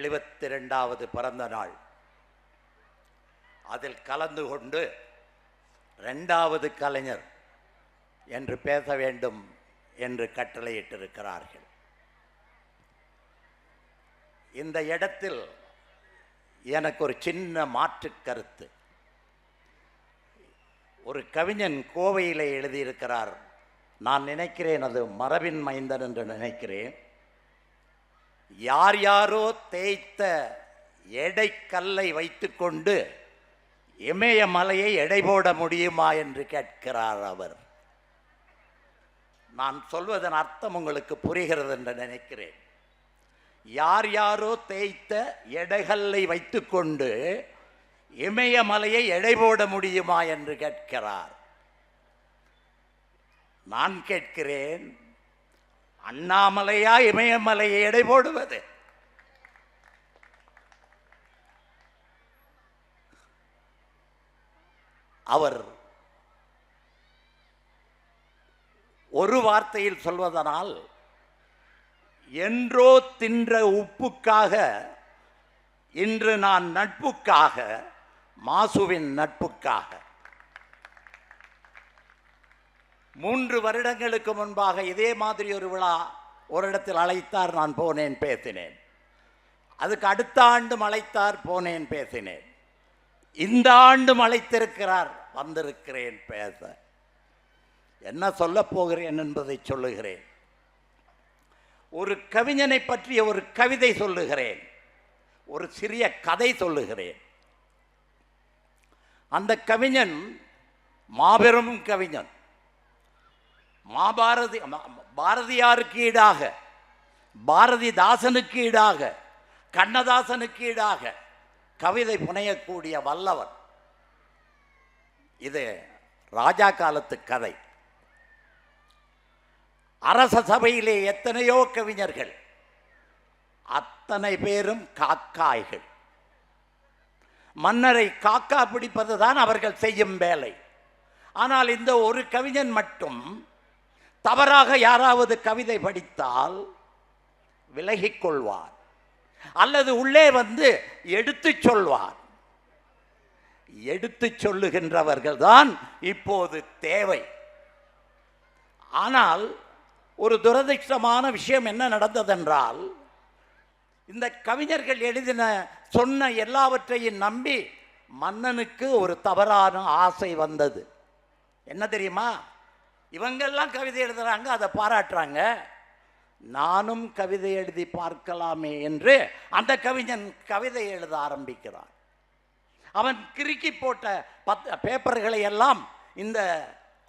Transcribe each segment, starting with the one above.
எழுபத்தி ரெண்டாவது பிறந்த நாள். அதில் கலந்து கொண்டு ரெண்டாவது கலைஞர் என்று பேச வேண்டும் என்று கட்டளையிட்டிருக்கிறார்கள். இந்த இடத்தில் எனக்கு ஒரு சின்ன மாற்று கருத்து. ஒரு கவிஞன் கோவையில் எழுதியிருக்கிறார் நான் நினைக்கிறேன் அது மரபின் மைந்தன் என்று நினைக்கிறேன். யார் யாரோ தேய்த்த எடைக்கல்லை வைத்துக்கொண்டு இமயமலையை எடை போட முடியுமா என்று கேட்கிறார் அவர். நான் சொல்வதன் அர்த்தம் உங்களுக்கு புரிகிறது என்று நினைக்கிறேன். யார் யாரோ தேய்த்த எடைகல்லை வைத்துக்கொண்டு இமயமலையை எடை போட முடியுமா என்று கேட்கிறார். நான் கேட்கிறேன் அண்ணாமலையா இமயமலையை எடை போடுவது? அவர் ஒரு வார்த்தையில் சொல்வதனால் என்றோ தின்ற உப்புக்காக இன்று நான் நட்புக்காக மாசுவின் நட்புக்காக மூன்று வருடங்களுக்கு முன்பாக இதே மாதிரி ஒரு விழா ஒரு இடத்தில் அழைத்தார் நான் போனேன் பேசினேன். அதுக்கு அடுத்த ஆண்டும் அழைத்தார் போனேன் பேசினேன். இந்த ஆண்டும் அழைத்திருக்கிறார் வந்திருக்கிறேன் பேச. என்ன சொல்ல போகிறேன் என்பதை சொல்லுகிறேன். ஒரு கவிஞனை பற்றிய ஒரு கவிதை சொல்லுகிறேன். ஒரு சிறிய கதை சொல்லுகிறேன். அந்த கவிஞன் மாபெரும் கவிஞன். மாபாரதி பாரதியாருக்கு ஈடாக பாரதிதாசனுக்கு ஈடாக கண்ணதாசனுக்கு ஈடாக கவிதை புனையக்கூடிய வல்லவன். இது ராஜா காலத்து கதை. அரச சபையிலே எத்தனையோ கவிஞர்கள் அத்தனை பேரும் காக்காய்கள். மன்னரை காக்கா பிடிப்பதுதான் அவர்கள் செய்யும் வேலை. ஆனால் இந்த ஒரு கவிஞன் மட்டும் தவறாக யாராவது கவிதை படித்தால் விலகிக் கொள்வார் அல்லது உள்ளே வந்து எடுத்துச் சொல்வார். எடுத்துச் சொல்லுகின்றவர்கள் தான் இப்போது தேவை. ஆனால் ஒரு துரதிர்ஷ்டமான விஷயம் என்ன நடந்ததென்றால் இந்த கவிஞர்கள் எழுதின சொன்ன எல்லாவற்றையும் நம்பி மன்னனுக்கு ஒரு தவறான ஆசை வந்தது. என்ன தெரியுமா? இவங்கெல்லாம் கவிதை எழுதுறாங்க அதை பாராட்டுறாங்க. நானும் கவிதை எழுதி பார்க்கலாமே என்று அந்த கவிஞன் கவிதை எழுத ஆரம்பிக்கிறான். அவன் கிறுக்கி போட்ட பத் பேப்பர்களை எல்லாம் இந்த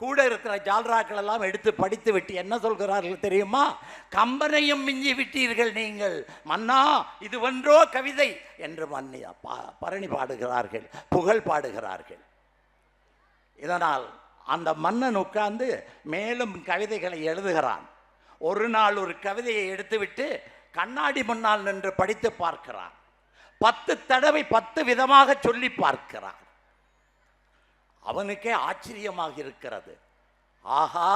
கூட இருக்கிற ஜால்ராக்கள் எல்லாம் எடுத்து படித்து விட்டு என்ன சொல்கிறார்கள் தெரியுமா? கம்பனையும் மிஞ்சி விட்டீர்கள் நீங்கள். மன்னா இது ஒன்றோ கவிதை என்று மன்னியா பரணி பாடுகிறார்கள் புகழ் பாடுகிறார்கள். இதனால் அந்த மன்னன் உட்கார்ந்து மேலும் கவிதைகளை எழுதுகிறான். ஒரு நாள் ஒரு கவிதையை எடுத்துவிட்டு கண்ணாடி முன்னால் நின்று படித்து பார்க்கிறான். பத்து தடவை பத்து விதமாக சொல்லி பார்க்கிறான். அவனுக்கே ஆச்சரியமாக இருக்கிறது. ஆஹா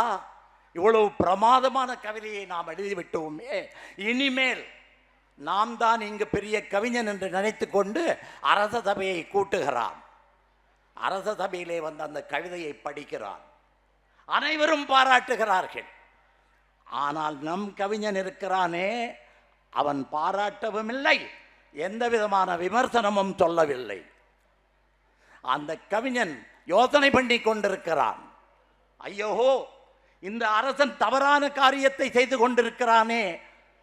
இவ்வளவு பிரமாதமான கவிதையை நாம் எழுதிவிட்டோமே. இனிமேல் நாம் தான் இங்கு பெரிய கவிஞன் என்று நினைத்து கொண்டு அரச சபையை கூட்டுகிறான். அரச சபையிலே வந்து அந்த கவிதையை படிக்கிறான். அனைவரும் பாராட்டுகிறார்கள். ஆனால் நம் கவிஞன் இருக்கிறானே அவன் பாராட்டவும் இல்லை எந்த விதமான விமர்சனமும் சொல்லவில்லை. அந்த கவிஞன் யோசனை பண்ணி கொண்டிருக்கிறான். ஐயோ இந்த அரசன் தவறான காரியத்தை செய்து கொண்டிருக்கிறானே.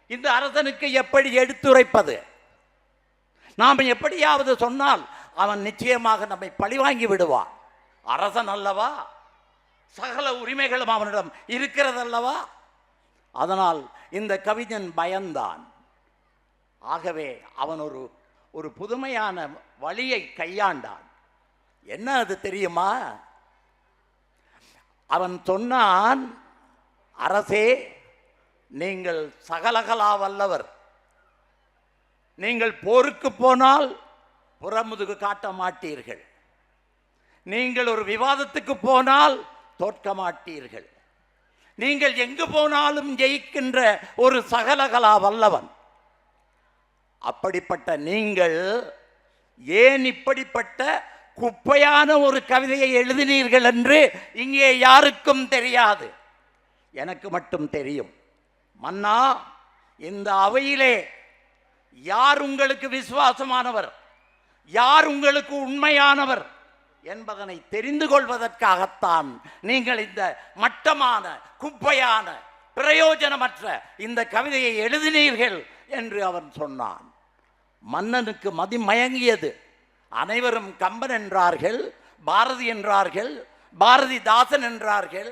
இந்த அரசனுக்கு எப்படி எடுத்துரைப்பது? நாம் எப்படியாவது சொன்னால் அவன் நிச்சயமாக நம்மை பழிவாங்கி விடுவான் அரசன் அல்லவா? சகல உரிமைகளும் அவனிடம் இருக்கிறதல்லவா? அதனால் இந்த கவிஞன் பயந்தான். ஆகவே அவன் ஒரு ஒரு புதுமையான வழியை கையாண்டான். என்ன அது தெரியுமா? அவன் சொன்னான் அரசே நீங்கள் சகலகலா வல்லவர். நீங்கள் போருக்கு போனால் புறமுதுகு காட்ட மாட்டீர்கள். நீங்கள் ஒரு விவாதத்துக்கு போனால் தோற்க மாட்டீர்கள். நீங்கள் எங்கு போனாலும் ஜெயிக்கின்ற ஒரு சகலகலா வல்லவன். அப்படிப்பட்ட நீங்கள் ஏன் இப்படிப்பட்ட குப்பையான ஒரு கவிதையை எழுதினீர்கள் என்று இங்கே யாருக்கும் தெரியாது. எனக்கு மட்டும் தெரியும். மன்னா இந்த அவையிலே யார் உங்களுக்கு விசுவாசமானவர்? யார் உங்களுக்கு உண்மையானவர் என்பதனை தெரிந்து கொள்வதற்காகத்தான் நீங்கள் இந்த மட்டமான குப்பையான பிரயோஜனமற்ற இந்த கவிதையை எழுதினீர்கள் என்று அவன் சொன்னான். மன்னனுக்கு மதிமயங்கியது அனைவரும் கம்பன் என்றார்கள் பாரதி என்றார்கள் பாரதிதாசன் என்றார்கள்.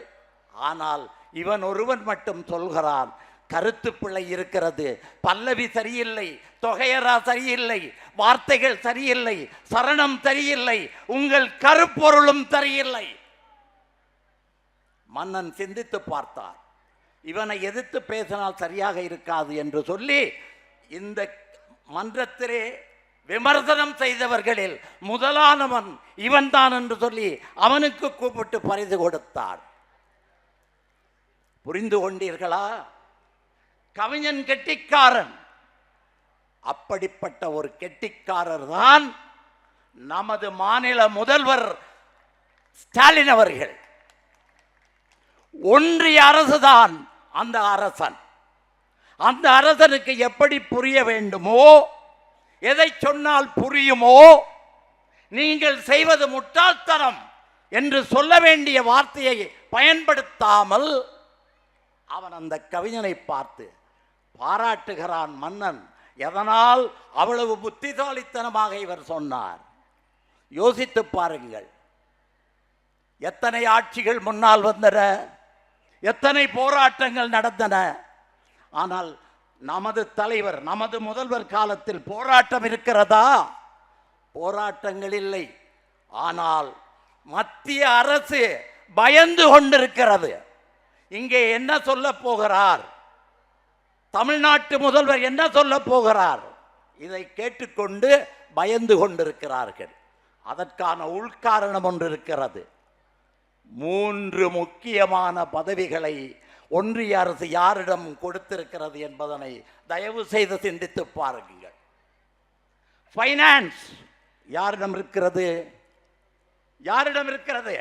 ஆனால் இவன் ஒருவன் மட்டும் சொல்கிறான் கருத்து பிள்ளை இருக்கிறது. பல்லவி சரியில்லை தொகையரா சரியில்லை வார்த்தைகள் சரியில்லை சரணம் சரியில்லை உங்கள் கருப்பொருளும் சரியில்லை. மன்னன் சிந்தித்து பார்த்தார். இவனை எதிர்த்து பேசினால் சரியாக இருக்காது என்று சொல்லி இந்த மன்றத்திலே விமர்சனம் செய்தவர்களில் முதலானவன் இவன்தான் என்று சொல்லி அவனுக்கு கூப்பிட்டு பரிது கொடுத்தார். புரிந்து கொண்டீர்களா? கவிஞன் கெட்டிக்காரன். அப்படிப்பட்ட ஒரு கெட்டிக்காரர் தான் நமது மாநில முதல்வர் ஸ்டாலின் அவர்கள். ஒன்றிய அரசுதான் அந்த அரசன். அந்த அரசனுக்கு எப்படி புரிய வேண்டுமோ எதை சொன்னால் புரியுமோ நீங்கள் செய்வது முட்டாள்தனம் என்று சொல்ல வேண்டிய வார்த்தையை பயன்படுத்தாமல் அவன் அந்த கவிஞனை பார்த்து பாராட்டுகிறான் மன்னன். எதனால்? அவ்வளவு புத்திசாலித்தனமாக இவர் சொன்னார். யோசித்து பாருங்கள். எத்தனை ஆட்சிகள் முன்னால் வந்தன? எத்தனை போராட்டங்கள் நடந்தன? ஆனால் நமது தலைவர் நமது முதல்வர் காலத்தில் போராட்டம் இருக்கிறதா? போராட்டங்கள் இல்லை. ஆனால் மத்திய அரசு பயந்து கொண்டிருக்கிறது. இங்கே என்ன சொல்ல போகிறார்? தமிழ்நாட்டு முதல்வர் என்ன சொல்ல போகிறார்? இதை கேட்டுக்கொண்டு பயந்து கொண்டிருக்கிறார்கள். அதற்கான உள்காரணம் ஒன்று இருக்கிறது. மூன்று முக்கியமான பதவிகளை ஒன்றிய அரசு யாரிடம் கொடுத்திருக்கிறது என்பதனை தயவு செய்து சிந்தித்து பாருங்கள். ஃபைனான்ஸ் யாரிடம் இருக்கிறது? யாரிடம் இருக்கிறது?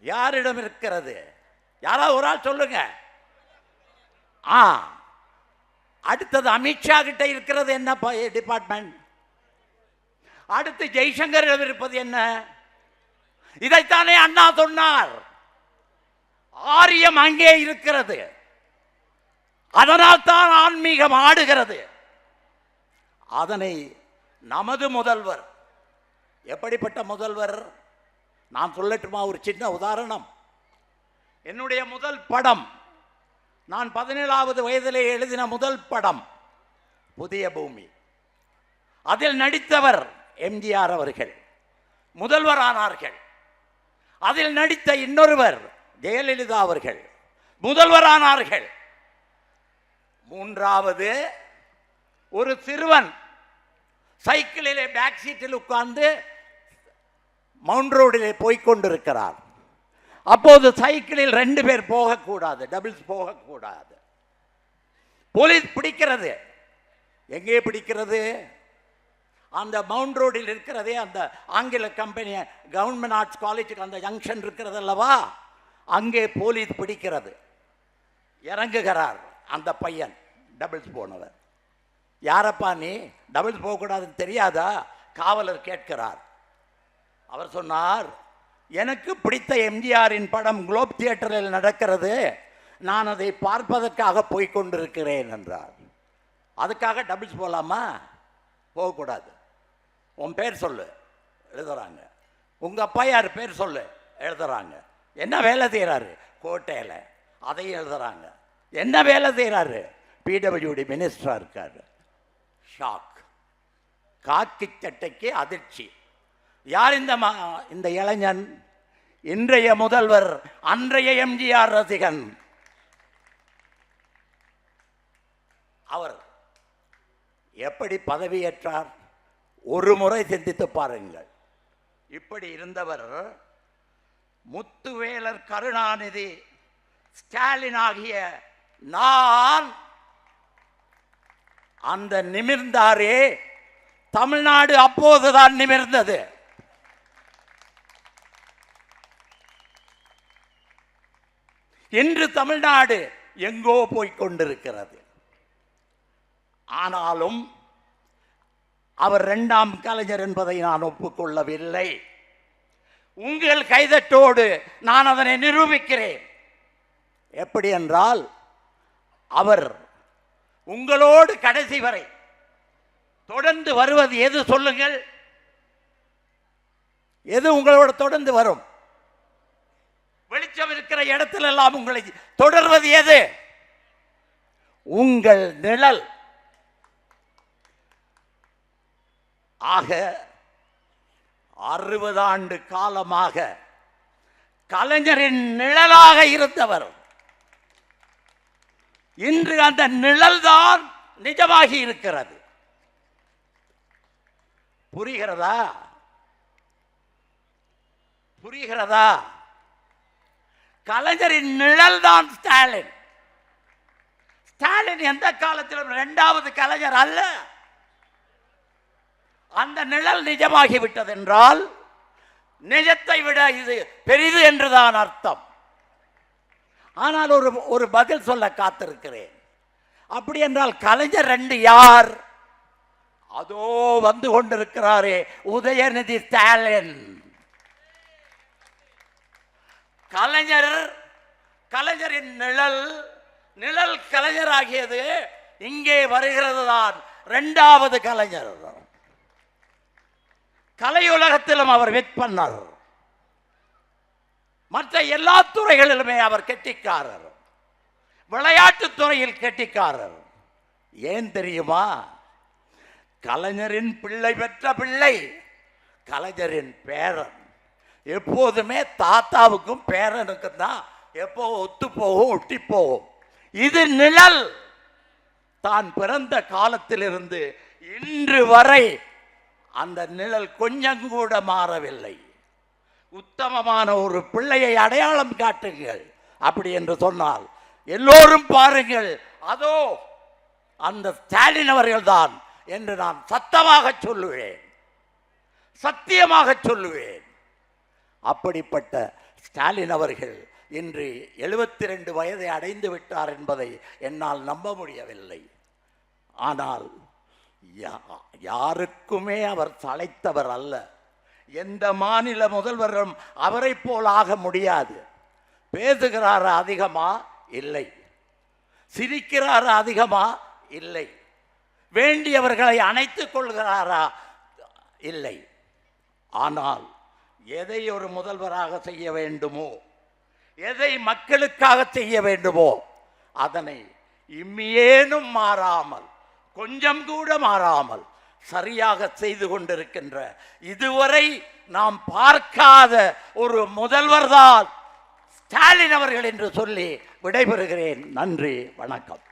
யாரிடம் இருக்கிறது? யாராவது ஒரு ஆள் சொல்லுங்க. ஆ அடுத்தது அமித்ஷா கிட்ட இருக்கிறது என்ன டிபார்ட்மெண்ட் அடுத்து ஜெய்சங்கர் இருப்பது என்ன? இதைத்தானே அண்ணா சொன்னார். ஆரியம் அங்கே இருக்கிறது. அதனால் தான் ஆன்மீகம் ஆடுகிறது. அதனை நமது முதல்வர் எப்படிப்பட்ட முதல்வர்? நான் சொல்லட்டுமா ஒரு சின்ன உதாரணம்? என்னுடைய முதல் படம். நான் பதினேழாவது வயதிலே எழுதின முதல் படம். புதிய பூமி. அதில் நடித்தவர் எம்ஜிஆர் அவர்கள். முதல்வரானார்கள் அதில் நடித்த இன்னொருவர் ஜெயலலிதா அவர்கள். முதல்வரானார்கள் மூன்றாவது ஒரு சிறுவன் சைக்கிளிலே பேக் சீட்டில் உட்கார்ந்து மவுண்ட் ரோடிலே போய்க் கொண்டிருக்கிறார். அப்போது சைக்கிளில் ரெண்டு பேர் போகக்கூடாது டபுள்ஸ் போகக்கூடாது. போலீஸ் பிடிக்கிறது. எங்கே பிடிக்கிறது? அந்த மவுண்ட் ரோடில் இருக்கிறதே அந்த ஆங்கில கம்பெனியை கவர்மெண்ட் ஆர்ட்ஸ் காலேஜுக்கு அந்த ஜங்ஷன் இருக்கிறது அல்லவா? அங்கே போலீஸ் பிடிக்கிறது. இறங்குகிறார் அந்த பையன் டபுள்ஸ் போனவர். யாரப்பா நீ? டபுள்ஸ் போகக்கூடாதுன்னு தெரியாதா? காவலர் கேட்கிறார். அவர் சொன்னார் எனக்கு பிடித்த எம்ஜிஆரின் படம் குளோப் தியேட்டரில் நடக்கிறது. நான் அதை பார்ப்பதற்காக போய்கொண்டிருக்கிறேன் என்றார். அதுக்காக டபுள்ஸ் போகலாமா போகக்கூடாது. உன் பேர் சொல்லு. எழுதுறாங்க. உங்கள் அப்பா யார்? பேர் சொல்லு. எழுதுறாங்க. என்ன வேலை செய்கிறாரு கோட்டையில். அதையும் எழுதுறாங்க. என்ன வேலை செய்கிறாரு பிடபிள்யூடி மினிஸ்டராக இருக்கார். ஷாக் காக்கி சட்டைக்கு அதிர்ச்சி. யார் இந்த மா இந்த இளைஞன்? இன்றைய முதல்வர் அன்றைய எம்ஜிஆர் ரசிகன். அவர் எப்படி பதவியேற்றார்? ஒரு முறை சிந்தித்து பாருங்கள். இப்படி இருந்தவர் முத்துவேலர் கருணாநிதி ஸ்டாலின் ஆகிய நான் அந்த நிமிர்ந்தாரே. தமிழ்நாடு அப்போதுதான் நிமிர்ந்தது. இன்று தமிழ்நாடு எங்கோ போய் கொண்டிருக்கிறது. ஆனாலும் அவர் இரண்டாம் கலைஞர் என்பதை நான் ஒப்புக்கொள்ளவில்லை. உங்கள் கைதட்டோடு நான் அதனை நிரூபிக்கிறேன். எப்படி என்றால் அவர் உங்களோடு கடைசி வரை தொடர்ந்து வருவது எது சொல்லுங்கள்? எது உங்களோட தொடர்ந்து வரும்? வெளிச்சம் இருக்கிற இடத்துல எல்லாம் உங்களை தொடர்வது எது? உங்கள் நிழல். ஆக அறுபது ஆண்டு காலமாக கலைஞரின் நிழலாக இருந்தவர். இன்று அந்த நிழல்தான் நிஜமாகி இருக்கிறது. புரிகிறதா? புரிகிறதா? கலைஞரின் நிழல் தான் ஸ்டாலின். ஸ்டாலின் எந்த காலத்திலும் இரண்டாவது கலைஞர் அல்ல. அந்த நிழல் நிஜமாகிவிட்டது என்றால் நிஜத்தை விட இது பெரிது என்றுதான் அர்த்தம். ஆனால் ஒரு ஒரு பதில் சொல்ல காத்திருக்கிறேன். அப்படி என்றால் கலைஞர் ரெண்டு யார்? அதோ வந்து கொண்டிருக்கிறாரே உதயநிதி ஸ்டாலின். கலைஞர் கலைஞரின் நிழல் நிழல் கலைஞராகியது இங்கே வருகிறது தான் இரண்டாவது கலைஞர். கலையுலகத்திலும் அவர் விற்பனர். மற்ற எல்லா துறைகளிலுமே அவர் கெட்டிக்காரர். விளையாட்டுத் துறையில் கெட்டிக்காரர். ஏன் தெரியுமா? கலைஞரின் பிள்ளை பெற்ற பிள்ளை கலைஞரின் பேரன். எப்போதுமே தாத்தாவுக்கும் பேரனுக்கும் தான் எப்போ ஒத்து போகும் ஒட்டி போகும். இது நிழல். தான் பிறந்த காலத்திலிருந்து இன்று வரை அந்த நிழல் கொஞ்சம் கூட மாறவில்லை. உத்தமமான ஒரு பிள்ளையை அடையாளம் காட்டுங்கள் அப்படி என்று சொன்னால். எல்லோரும் பாருங்கள் அதோ அந்த ஸ்டாலின் அவர்கள்தான் என்று நான் சத்தமாக சொல்லுவேன். சத்தியமாக சொல்லுவேன். அப்படிப்பட்ட ஸ்டாலின் அவர்கள் இன்று எழுபத்தி ரெண்டு வயதை அடைந்து விட்டார் என்பதை என்னால் நம்ப முடியவில்லை. ஆனால் யா- யாருக்குமே அவர் சளைத்தவர் அல்ல. எந்த மாநில முதல்வரும் அவரைப் போல் ஆக முடியாது. பேசுகிறாரா அதிகமா? இல்லை. சிரிக்கிறாரா அதிகமா? இல்லை. வேண்டியவர்களை அணைத்துக் கொள்கிறாரா? இல்லை. ஆனால் எதை ஒரு முதல்வராக செய்ய வேண்டுமோ எதை மக்களுக்காக செய்ய வேண்டுமோ அதனை இம்மியேனும் மாறாமல் கொஞ்சம் கூட மாறாமல் சரியாக செய்து கொண்டிருக்கின்ற இதுவரை நாம் பார்க்காத ஒரு முதல்வர்தான் ஸ்டாலின் அவர்கள் என்று சொல்லி விடைபெறுகிறேன். நன்றி வணக்கம்.